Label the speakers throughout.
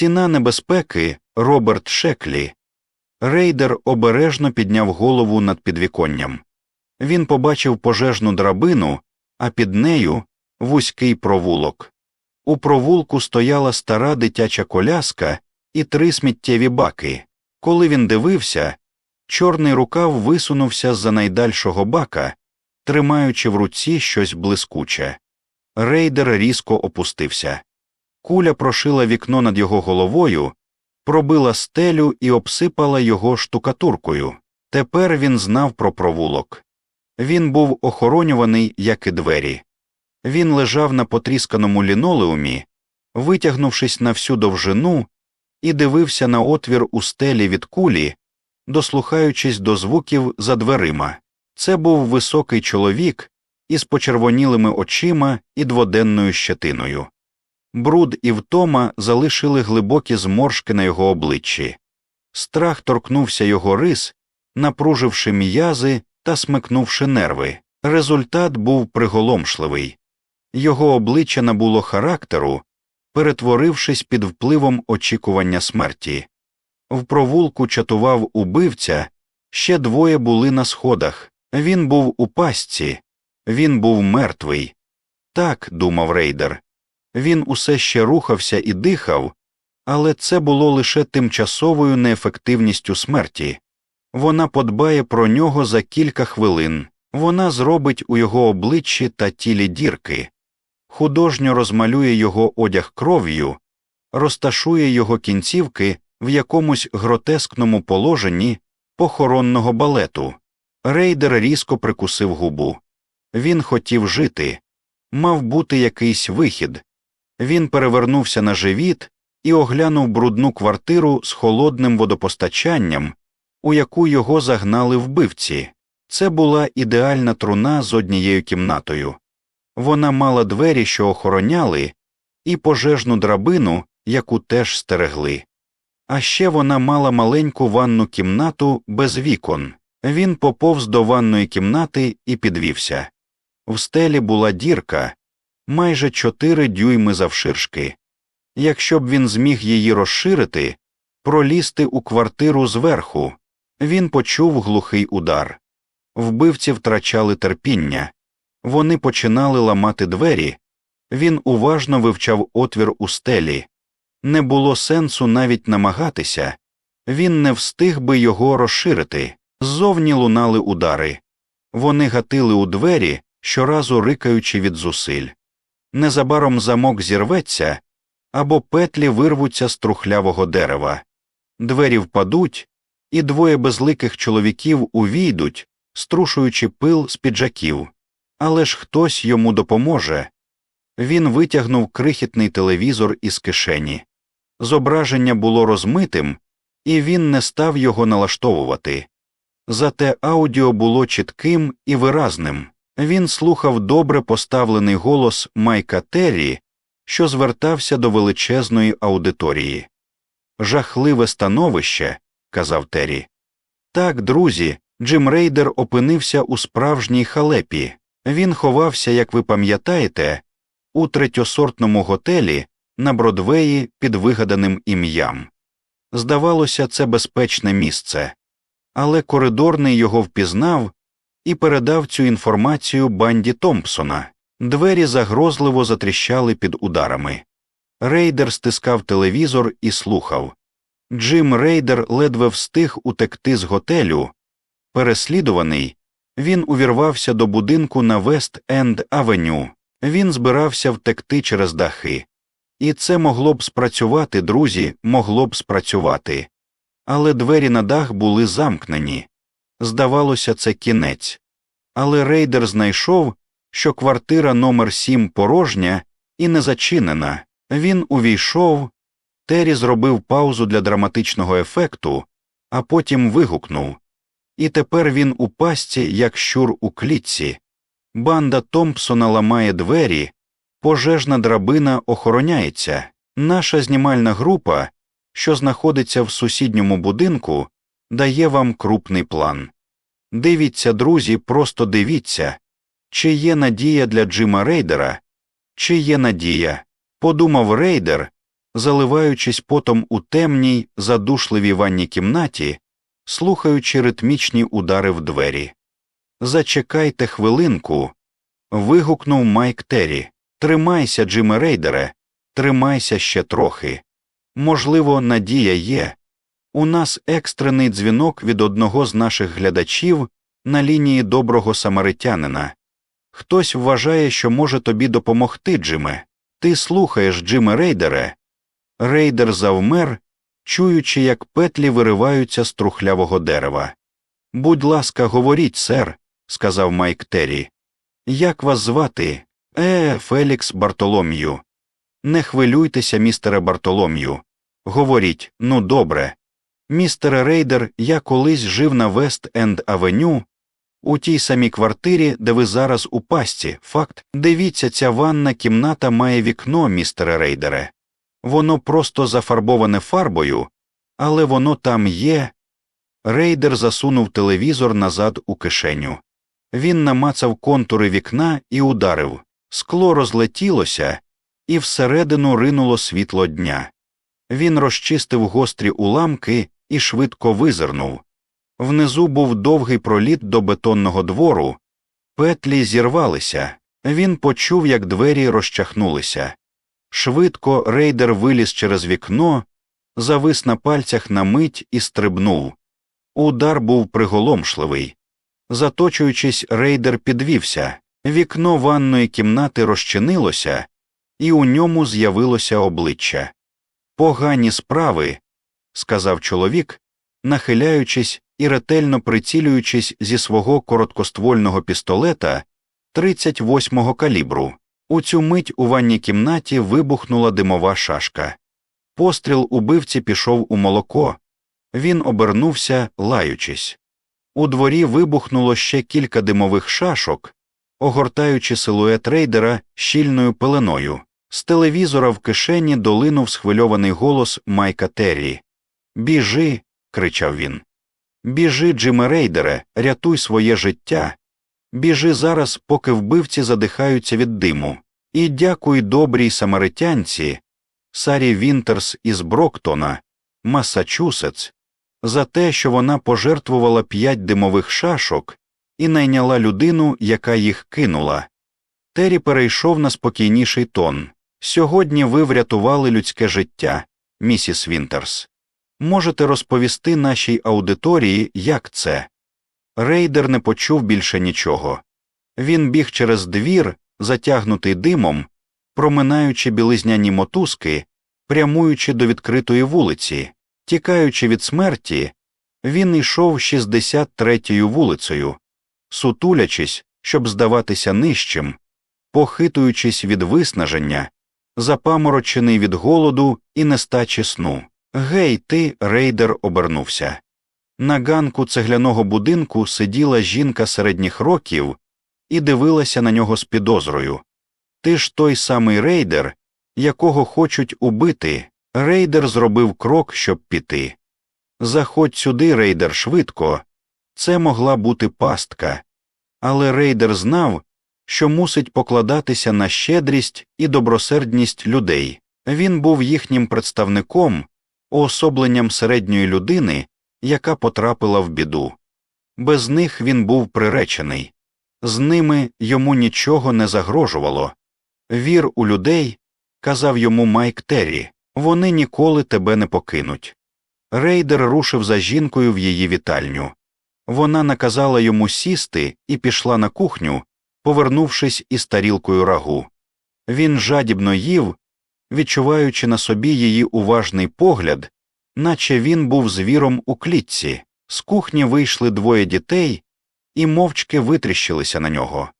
Speaker 1: Ціна небезпеки Роберт Шеклі. Рейдер обережно підняв голову над підвіконням. Він побачив пожежну драбину, а під нею вузький провулок. У провулку стояла стара дитяча коляска і три сміттєві баки. Коли він дивився, чорний рукав висунувся з за найдальшого бака, тримаючи в руці щось блискуче. Рейдер різко опустився. Куля прошила вікно над його головою, пробила стелю і обсипала його штукатуркою. Тепер він знав про провулок. Він був охоронюваний, як і двері. Він лежав на потрісканому лінолеумі, витягнувшись на всю довжину, і дивився на отвір у стелі від кулі, дослухаючись до звуків за дверима. Це був високий чоловік із почервонілими очима і дводенною щетиною. Бруд і втома залишили глибокі зморшки на його обличчі. Страх торкнувся його рис, напруживши м'язи та смикнувши нерви. Результат був приголомшливий. Його обличчя набуло характеру, перетворившись під впливом очікування смерті. В провулку чатував убивця, ще двоє були на сходах. Він був у пастці, він був мертвий. Так, думав рейдер. Він усе ще рухався і дихав, але це було лише тимчасовою неефективністю смерті. Вона подбає про нього за кілька хвилин, вона зробить у його обличчі та тілі дірки, художньо розмалює його одяг кров'ю, розташує його кінцівки в якомусь гротескному положенні похоронного балету. Рейдер різко прикусив губу. Він хотів жити, мав бути якийсь вихід. Він перевернувся на живіт і оглянув брудну квартиру з холодним водопостачанням, у яку його загнали вбивці. Це була ідеальна труна з однією кімнатою. Вона мала двері, що охороняли, і пожежну драбину, яку теж стерегли. А ще вона мала маленьку ванну кімнату без вікон. Він поповз до ванної кімнати і підвівся. В стелі була дірка майже чотири дюйми завширшки. Якщо б він зміг її розширити, пролізти у квартиру зверху, він почув глухий удар. Вбивці втрачали терпіння, вони починали ламати двері. Він уважно вивчав отвір у стелі. Не було сенсу навіть намагатися, він не встиг би його розширити. Ззовні лунали удари. Вони гатили у двері, щоразу рикаючи від зусиль. Незабаром замок зірветься або петлі вирвуться з трухлявого дерева, двері впадуть, і двоє безликих чоловіків увійдуть, струшуючи пил з піджаків. Але ж хтось йому допоможе. Він витягнув крихітний телевізор із кишені. Зображення було розмитим, і він не став його налаштовувати. Зате аудіо було чітким і виразним. Він слухав добре поставлений голос Майка Террі, що звертався до величезної аудиторії. Жахливе становище, казав Террі. Так, друзі, Джим Рейдер опинився у справжній халепі. Він ховався, як ви пам'ятаєте, у третьосортному готелі на Бродвеї під вигаданим ім'ям. Здавалося, це безпечне місце, але коридорний його впізнав і передав цю інформацію банді Томпсона. Двері загрозливо затріщали під ударами. Рейдер стискав телевізор і слухав. Джим Рейдер ледве встиг утекти з готелю. Переслідуваний, він увірвався до будинку на Вест Енд Авеню. Він збирався втекти через дахи. І це могло б спрацювати, друзі, могло б спрацювати. Але двері на дах були замкнені. Здавалося, це кінець. Але рейдер знайшов, що квартира номер 7 порожня і не зачинена. Він увійшов, Террі зробив паузу для драматичного ефекту, а потім вигукнув. І тепер він у пастці, як щур у клітці. Банда Томпсона ламає двері, пожежна драбина охороняється. Наша знімальна група, що знаходиться в сусідньому будинку, дає вам крупний план. Дивіться, друзі, просто дивіться, чи є надія для Джима Рейдера, чи є надія. Подумав рейдер заливаючись потом у темній, задушливій ванній кімнаті, слухаючи ритмічні удари в двері. Зачекайте хвилинку. вигукнув Майк Террі. Тримайся, Джиме Рейдере, тримайся ще трохи. Можливо, надія є. У нас екстрений дзвінок від одного з наших глядачів на лінії доброго самаритянина. Хтось вважає, що може тобі допомогти, Джиме. Ти слухаєш, Джиме Рейдере. Рейдер завмер, чуючи, як петлі вириваються з трухлявого дерева. Будь ласка, говоріть, сер, сказав Майк Террі. Як вас звати? Е, Фелікс Бартолом'ю. Не хвилюйтеся, містере Бартолом'ю. Говоріть, ну добре. Містере Рейдер, я колись жив на Вест Енд Авеню, у тій самій квартирі, де ви зараз у пастці. Факт, дивіться, ця ванна кімната має вікно, містере Рейдере. Воно просто зафарбоване фарбою, але воно там є. Рейдер засунув телевізор назад у кишеню. Він намацав контури вікна і ударив. Скло розлетілося, і всередину ринуло світло дня. Він розчистив гострі уламки і швидко визирнув. Внизу був довгий проліт до бетонного двору, петлі зірвалися. Він почув, як двері розчахнулися. Швидко рейдер виліз через вікно, завис на пальцях на мить і стрибнув. Удар був приголомшливий. Заточуючись, рейдер підвівся. Вікно ванної кімнати розчинилося, і у ньому з'явилося обличчя. Погані справи, сказав чоловік, нахиляючись і ретельно прицілюючись зі свого короткоствольного пістолета 38-го калібру. У цю мить у ванній кімнаті вибухнула димова шашка. Постріл убивці пішов у молоко. Він обернувся, лаючись. У дворі вибухнуло ще кілька димових шашок, огортаючи силует рейдера щільною пеленою. З телевізора в кишені долинув схвильований голос Майка Террі. Біжи. кричав він. Біжи, Джиме Рейдере, рятуй своє життя. Біжи зараз, поки вбивці задихаються від диму. І дякуй добрій самаритянці Сарі Вінтерс із Броктона, Массачусетс, за те, що вона пожертвувала п'ять димових шашок і найняла людину, яка їх кинула. Террі перейшов на спокійніший тон. Сьогодні ви врятували людське життя, місіс Вінтерс. Можете розповісти нашій аудиторії, як це? Рейдер не почув більше нічого. Він біг через двір, затягнутий димом, проминаючи білизняні мотузки, прямуючи до відкритої вулиці, тікаючи від смерті, він йшов 63-ю вулицею, сутулячись, щоб здаватися нижчим, похитуючись від виснаження, запаморочений від голоду і нестачі сну. Гей, ти, рейдер обернувся. На ганку цегляного будинку сиділа жінка середніх років і дивилася на нього з підозрою. Ти ж той самий рейдер, якого хочуть убити. Рейдер зробив крок, щоб піти. Заходь сюди, рейдер, швидко. Це могла бути пастка. Але рейдер знав, що мусить покладатися на щедрість і добросердність людей. Він був їхнім представником, уособленням середньої людини, яка потрапила в біду. Без них він був приречений, з ними йому нічого не загрожувало. Вір у людей, казав йому Майк Террі, вони ніколи тебе не покинуть. Рейдер рушив за жінкою в її вітальню. Вона наказала йому сісти і пішла на кухню, повернувшись із тарілкою рагу. Він жадібно їв, відчуваючи на собі її уважний погляд, наче він був звіром у клітці. З кухні вийшли двоє дітей і мовчки витріщилися на нього.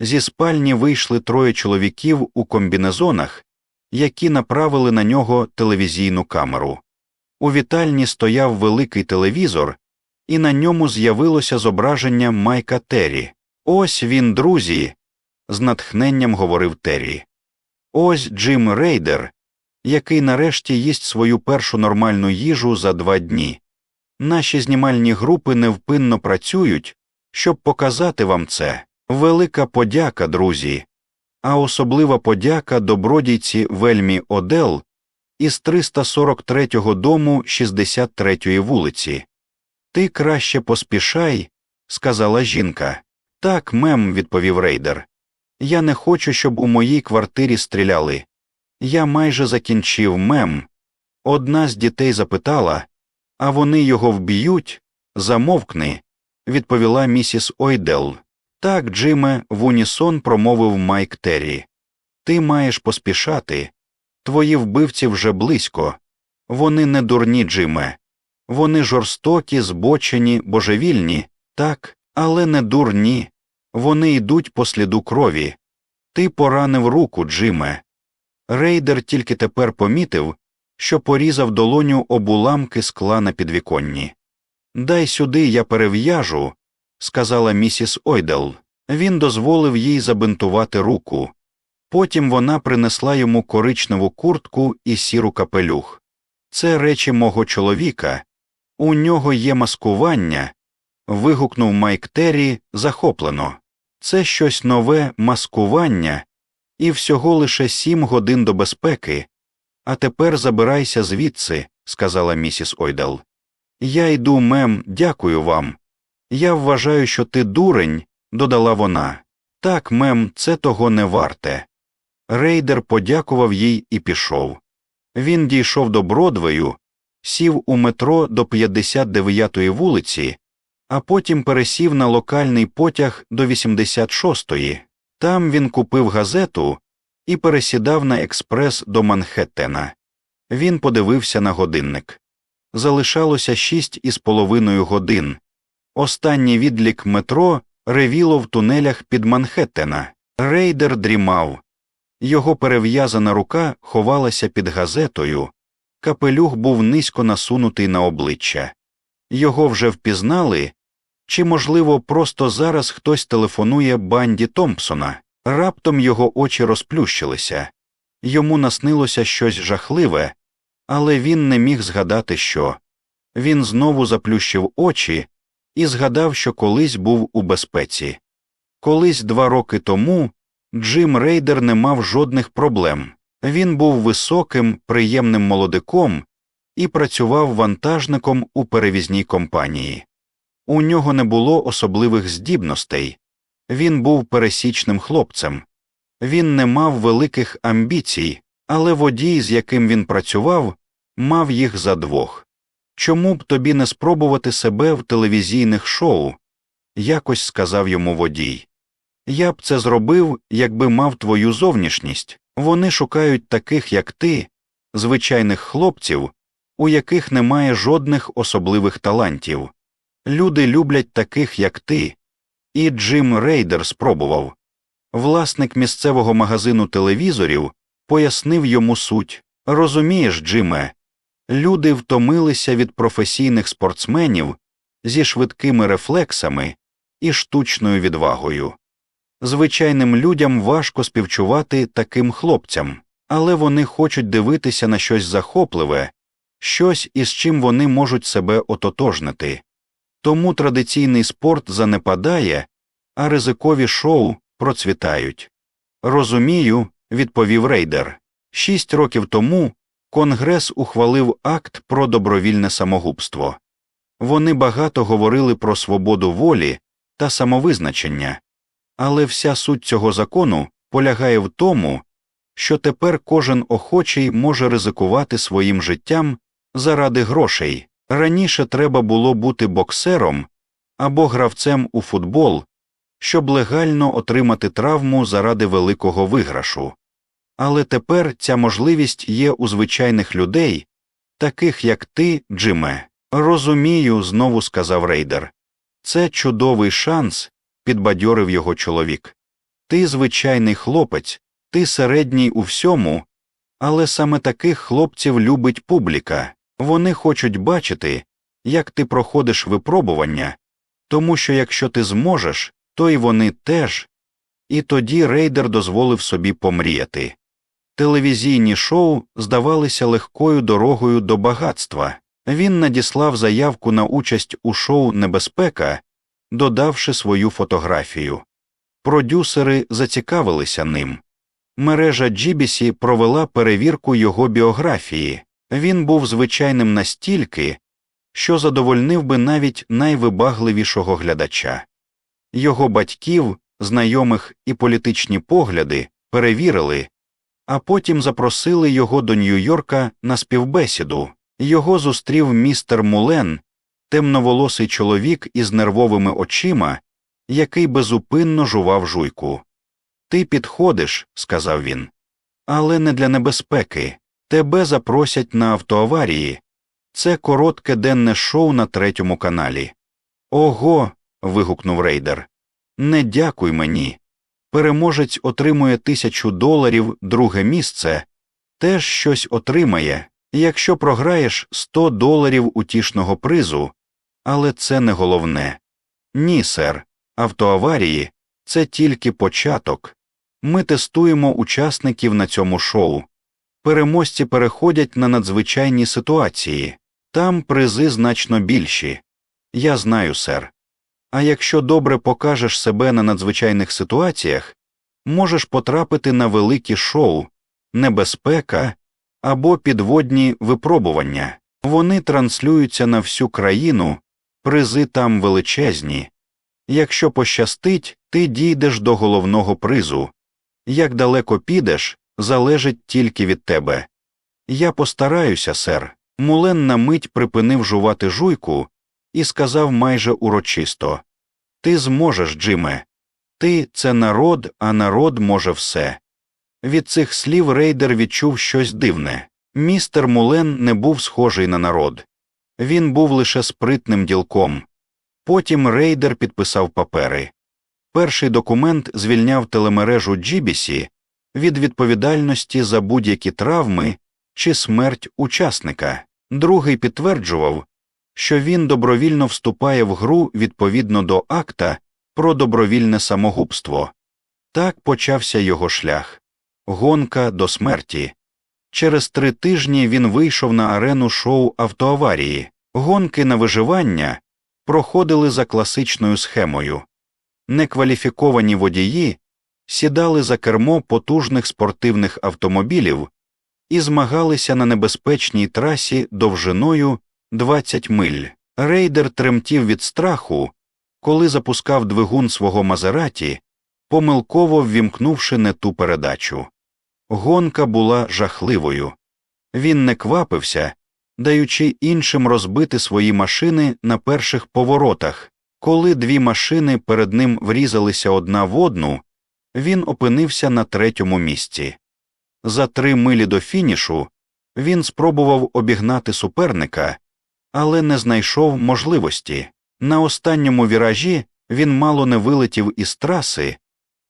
Speaker 1: Зі спальні вийшли троє чоловіків у комбінезонах, які направили на нього телевізійну камеру. У вітальні стояв великий телевізор, і на ньому з'явилося зображення Майка Террі. Ось він, друзі, з натхненням говорив Террі. Ось Джим Рейдер, який нарешті їсть свою першу нормальну їжу за два дні. Наші знімальні групи невпинно працюють, щоб показати вам це. Велика подяка, друзі, а особлива подяка добродійці Вельмі Одел із 343-го дому 63-ї вулиці. Ти краще поспішай, сказала жінка. Так, мем, відповів рейдер. Я не хочу, щоб у моїй квартирі стріляли. Я майже закінчив мем. Одна з дітей запитала, а вони його вб'ють? Замовкни, відповіла місіс Ойдел. Так, Джиме, в унісон промовив Майк Террі. Ти маєш поспішати. Твої вбивці вже близько. Вони не дурні, Джиме. Вони жорстокі, збочені, божевільні, так, але не дурні. Вони йдуть по сліду крові. Ти поранив руку, Джиме. Рейдер тільки тепер помітив, що порізав долоню об уламки скла на підвіконні. Дай сюди я перев'яжу, сказала місіс Ойдел. Він дозволив їй забинтувати руку. Потім вона принесла йому коричневу куртку і сіру капелюх. Це речі мого чоловіка. У нього є маскування. вигукнув Майк Террі захоплено. Це щось нове маскування, і всього лише сім годин до безпеки. А тепер забирайся звідси, сказала місіс Ойдел. Я йду, мем, дякую вам. Я вважаю, що ти дурень, додала вона. Так, мем, це того не варте. Рейдер подякував їй і пішов. Він дійшов до Бродвею, сів у метро до 59-ї вулиці, а потім пересів на локальний потяг до 86-ї. Там він купив газету і пересідав на експрес до Манхеттена. Він подивився на годинник. Залишалося шість із половиною годин. Останній відлік метро ревіло в тунелях під Манхеттена. Рейдер дрімав. Його перев'язана рука ховалася під газетою, капелюх був низько насунутий на обличчя. Його вже впізнали, чи, можливо, просто зараз хтось телефонує банді Томпсона. Раптом його очі розплющилися, йому наснилося щось жахливе, але він не міг згадати, що. Він знову заплющив очі і згадав, що колись був у безпеці. Колись два роки тому Джим Рейдер не мав жодних проблем. Він був високим, приємним молодиком і працював вантажником у перевізній компанії. У нього не було особливих здібностей, він був пересічним хлопцем, він не мав великих амбіцій, але водій, з яким він працював, мав їх за двох. Чому б тобі не спробувати себе в телевізійних шоу? якось сказав йому водій. Я б це зробив, якби мав твою зовнішність. Вони шукають таких, як ти, звичайних хлопців, у яких немає жодних особливих талантів. Люди люблять таких, як ти. І Джим Рейдер спробував. Власник місцевого магазину телевізорів пояснив йому суть Розумієш, Джиме, люди втомилися від професійних спортсменів зі швидкими рефлексами і штучною відвагою. Звичайним людям важко співчувати таким хлопцям, але вони хочуть дивитися на щось захопливе, щось, із чим вони можуть себе ототожнити. Тому традиційний спорт занепадає, а ризикові шоу процвітають. Розумію, відповів рейдер. Шість років тому Конгрес ухвалив акт про добровільне самогубство. Вони багато говорили про свободу волі та самовизначення, але вся суть цього закону полягає в тому, що тепер кожен охочий може ризикувати своїм життям заради грошей. Раніше треба було бути боксером або гравцем у футбол, щоб легально отримати травму заради великого виграшу. Але тепер ця можливість є у звичайних людей, таких як ти, Джиме. Розумію, знову сказав рейдер. Це чудовий шанс, підбадьорив його чоловік. Ти звичайний хлопець, ти середній у всьому, але саме таких хлопців любить публіка. Вони хочуть бачити, як ти проходиш випробування, тому що якщо ти зможеш, то й вони теж. І тоді рейдер дозволив собі помріяти. Телевізійні шоу здавалися легкою дорогою до багатства. Він надіслав заявку на участь у шоу Небезпека, додавши свою фотографію. Продюсери зацікавилися ним. Мережа Джібісі провела перевірку його біографії. Він був звичайним настільки, що задовольнив би навіть найвибагливішого глядача. Його батьків, знайомих і політичні погляди перевірили, а потім запросили його до Нью-Йорка на співбесіду. Його зустрів містер Мулен, темноволосий чоловік із нервовими очима, який безупинно жував жуйку. Ти підходиш, сказав він, але не для небезпеки. Тебе запросять на автоаварії. Це коротке денне шоу на третьому каналі. Ого. вигукнув рейдер. Не дякуй мені. Переможець отримує тисячу доларів, друге місце, теж щось отримає, якщо програєш 100 доларів утішного призу, але це не головне. Ні, сер, автоаварії це тільки початок. Ми тестуємо учасників на цьому шоу. Переможці переходять на надзвичайні ситуації, там призи значно більші. Я знаю, сер. А якщо добре покажеш себе на надзвичайних ситуаціях, можеш потрапити на великі шоу, небезпека або підводні випробування. Вони транслюються на всю країну, призи там величезні. Якщо пощастить, ти дійдеш до головного призу. Як далеко підеш, залежить тільки від тебе. Я постараюся, сер. Мулен на мить припинив жувати жуйку і сказав майже урочисто Ти зможеш, Джиме. Ти це народ, а народ може все. Від цих слів рейдер відчув щось дивне. Містер Мулен не був схожий на народ. Він був лише спритним ділком. Потім рейдер підписав папери. Перший документ звільняв телемережу Джібісі від відповідальності за будь-які травми чи смерть учасника, другий підтверджував, що він добровільно вступає в гру відповідно до акта про добровільне самогубство. Так почався його шлях гонка до смерті. Через три тижні він вийшов на арену шоу автоаварії, гонки на виживання проходили за класичною схемою. Некваліфіковані водії сідали за кермо потужних спортивних автомобілів і змагалися на небезпечній трасі довжиною 20 миль. Рейдер тремтів від страху, коли запускав двигун свого Мазераті, помилково ввімкнувши не ту передачу. Гонка була жахливою. Він не квапився, даючи іншим розбити свої машини на перших поворотах. Коли дві машини перед ним врізалися одна в одну, він опинився на третьому місці. За три милі до фінішу він спробував обігнати суперника, але не знайшов можливості. На останньому віражі він мало не вилетів із траси,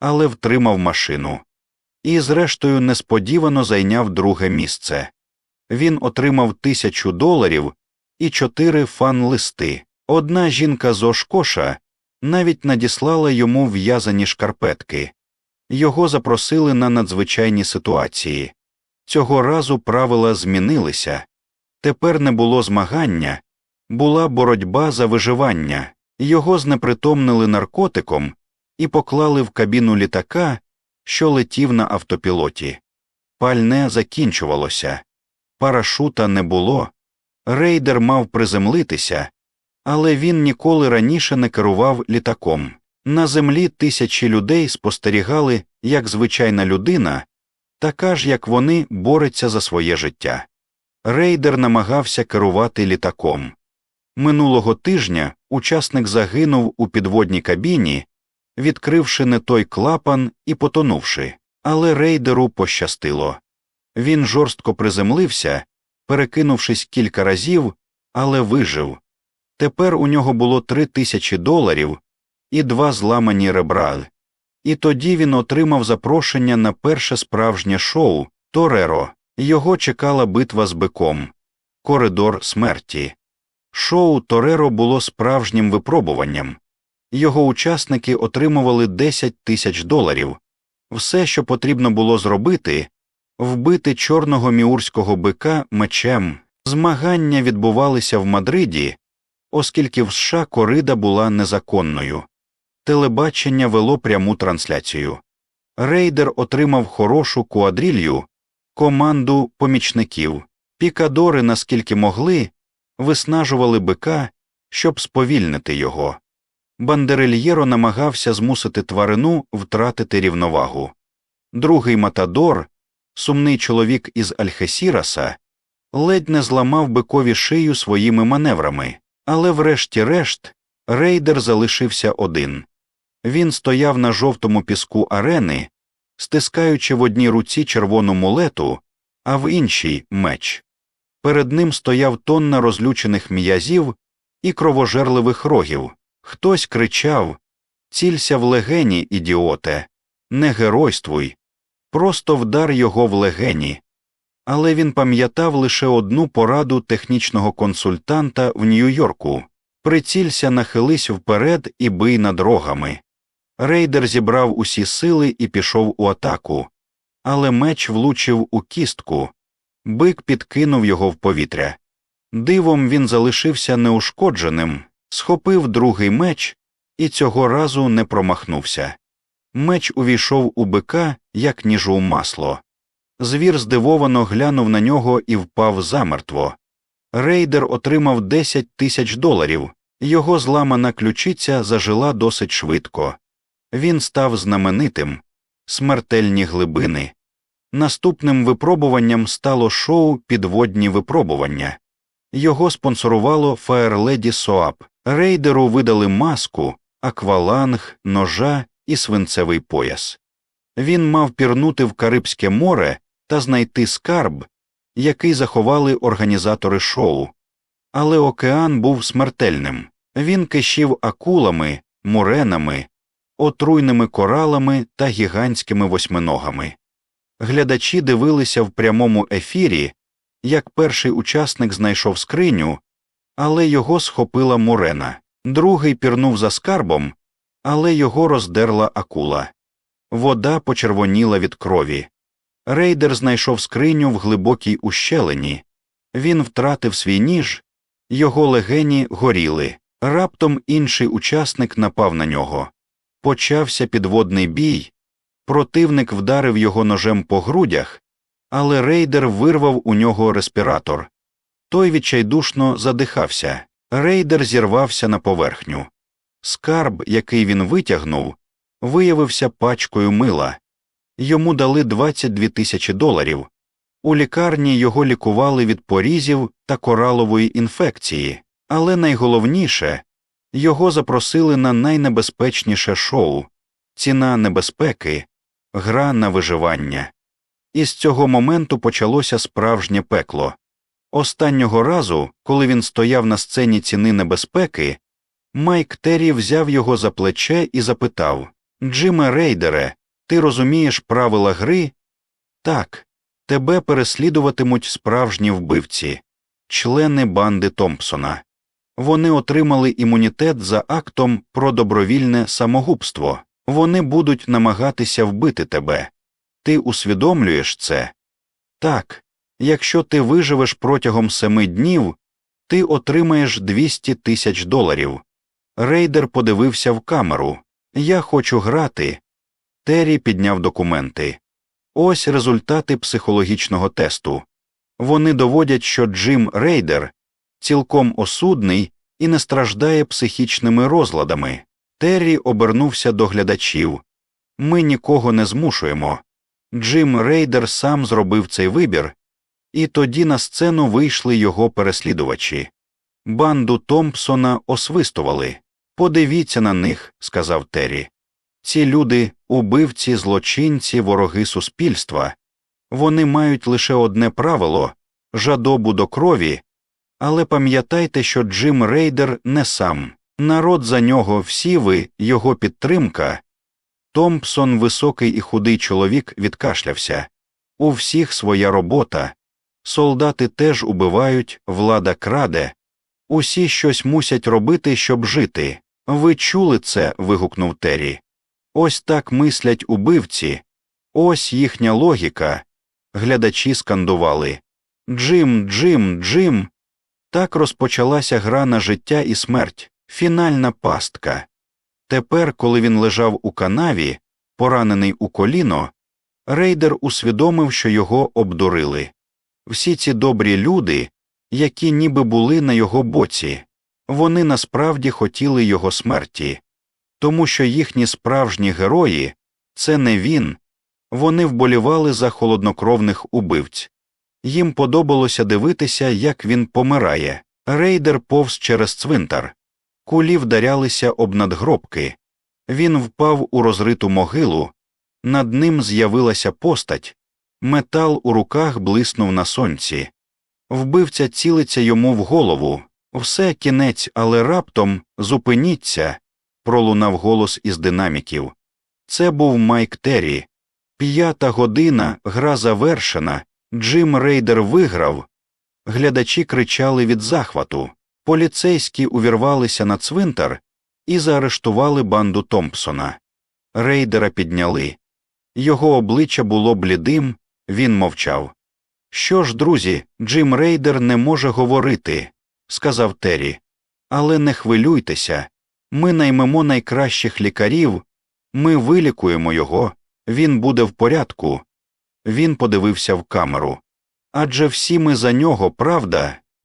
Speaker 1: але втримав машину і, зрештою, несподівано зайняв друге місце. Він отримав тисячу доларів і чотири фан-листи. Одна жінка з Ошкоша навіть надіслала йому в'язані шкарпетки. Його запросили на надзвичайні ситуації. Цього разу правила змінилися. Тепер не було змагання, була боротьба за виживання, його знепритомнили наркотиком і поклали в кабіну літака, що летів на автопілоті. Пальне закінчувалося, парашута не було. Рейдер мав приземлитися, але він ніколи раніше не керував літаком. На землі тисячі людей спостерігали, як звичайна людина, така ж, як вони, бореться за своє життя. Рейдер намагався керувати літаком. Минулого тижня учасник загинув у підводній кабіні, відкривши не той клапан і потонувши, але рейдеру пощастило. Він жорстко приземлився, перекинувшись кілька разів, але вижив. Тепер у нього було три тисячі доларів і два зламані ребра. І тоді він отримав запрошення на перше справжнє шоу Тореро. Його чекала битва з биком, коридор смерті. Шоу Тореро було справжнім випробуванням. Його учасники отримували 10 тисяч доларів. Все, що потрібно було зробити, вбити чорного міурського бика мечем. Змагання відбувалися в Мадриді, оскільки в США корида була незаконною. Телебачення вело пряму трансляцію. Рейдер отримав хорошу куадрілью, команду помічників. Пікадори, наскільки могли, виснажували бика, щоб сповільнити його. Бандерельєро намагався змусити тварину втратити рівновагу. Другий Матадор, сумний чоловік із Альхесіраса, ледь не зламав бикові шию своїми маневрами, але врешті-решт рейдер залишився один. Він стояв на жовтому піску арени, стискаючи в одній руці червону мулету, а в іншій меч. Перед ним стояв тонна розлючених м'язів і кровожерливих рогів. Хтось кричав Цілься в легені, ідіоте, не геройствуй, просто вдар його в легені. Але він пам'ятав лише одну пораду технічного консультанта в Нью-Йорку прицілься, нахились вперед і бий над рогами. Рейдер зібрав усі сили і пішов у атаку, але меч влучив у кістку, бик підкинув його в повітря. Дивом він залишився неушкодженим, схопив другий меч і цього разу не промахнувся. Меч увійшов у бика, як ніж у масло. Звір здивовано глянув на нього і впав замертво. Рейдер отримав 10 тисяч доларів, його зламана ключиця зажила досить швидко. Він став знаменитим, смертельні глибини. Наступним випробуванням стало шоу Підводні випробування. Його спонсорувало Фаерледі Соап. Рейдеру видали маску, акваланг, ножа і свинцевий пояс. Він мав пірнути в Карибське море та знайти скарб, який заховали організатори шоу. Але океан був смертельним. Він кишів акулами, муренами, отруйними коралами та гігантськими восьминогами. Глядачі дивилися в прямому ефірі, як перший учасник знайшов скриню, але його схопила мурена, другий пірнув за скарбом, але його роздерла акула. Вода почервоніла від крові. Рейдер знайшов скриню в глибокій ущелині. Він втратив свій ніж, його легені горіли. Раптом інший учасник напав на нього. Почався підводний бій. Противник вдарив його ножем по грудях, але рейдер вирвав у нього респіратор. Той відчайдушно задихався. Рейдер зірвався на поверхню. Скарб, який він витягнув, виявився пачкою мила. Йому дали 22 тисячі доларів. У лікарні його лікували від порізів та коралової інфекції, але найголовніше його запросили на найнебезпечніше шоу ціна небезпеки, гра на виживання. І з цього моменту почалося справжнє пекло. Останнього разу, коли він стояв на сцені ціни небезпеки, Майк Террі взяв його за плече і запитав Джиме Рейдере, ти розумієш правила гри? Так, тебе переслідуватимуть справжні вбивці, члени банди Томпсона. Вони отримали імунітет за актом про добровільне самогубство. Вони будуть намагатися вбити тебе. Ти усвідомлюєш це? Так, якщо ти виживеш протягом семи днів, ти отримаєш 200 тисяч доларів. Рейдер подивився в камеру. Я хочу грати. Террі підняв документи. Ось результати психологічного тесту. Вони доводять, що Джим Рейдер цілком осудний і не страждає психічними розладами. Террі обернувся до глядачів. Ми нікого не змушуємо. Джим Рейдер сам зробив цей вибір, і тоді на сцену вийшли його переслідувачі. Банду Томпсона освистували. Подивіться на них, сказав Террі. Ці люди убивці, злочинці, вороги суспільства. Вони мають лише одне правило жадобу до крові, але пам'ятайте, що Джим Рейдер не сам. Народ за нього, всі ви, його підтримка. Томпсон, високий і худий чоловік, відкашлявся. У всіх своя робота. Солдати теж убивають, влада краде. Усі щось мусять робити, щоб жити. Ви чули це? вигукнув Террі. Ось так мислять убивці, ось їхня логіка. Глядачі скандували Джим, Джим, Джим. Так розпочалася гра на життя і смерть, фінальна пастка. Тепер, коли він лежав у канаві, поранений у коліно, рейдер усвідомив, що його обдурили. Всі ці добрі люди, які ніби були на його боці, вони насправді хотіли його смерті, тому що їхні справжні герої це не він, вони вболівали за холоднокровних убивць. Їм подобалося дивитися, як він помирає. Рейдер повз через цвинтар. Кулі вдарялися об надгробки. Він впав у розриту могилу, над ним з'явилася постать, метал у руках блиснув на сонці. Вбивця цілиться йому в голову. Все кінець, але раптом зупиніться. пролунав голос із динаміків. Це був Майк Террі. П'ята година, гра завершена, Джим Рейдер виграв. Глядачі кричали від захвату. Поліцейські увірвалися на цвинтар і заарештували банду Томпсона. Рейдера підняли. Його обличчя було блідим, він мовчав. Що ж, друзі, Джим Рейдер не може говорити, сказав Террі. Але не хвилюйтеся. Ми наймемо найкращих лікарів, ми вилікуємо його, він буде в порядку. Він подивився в камеру. Адже всі ми за нього, правда,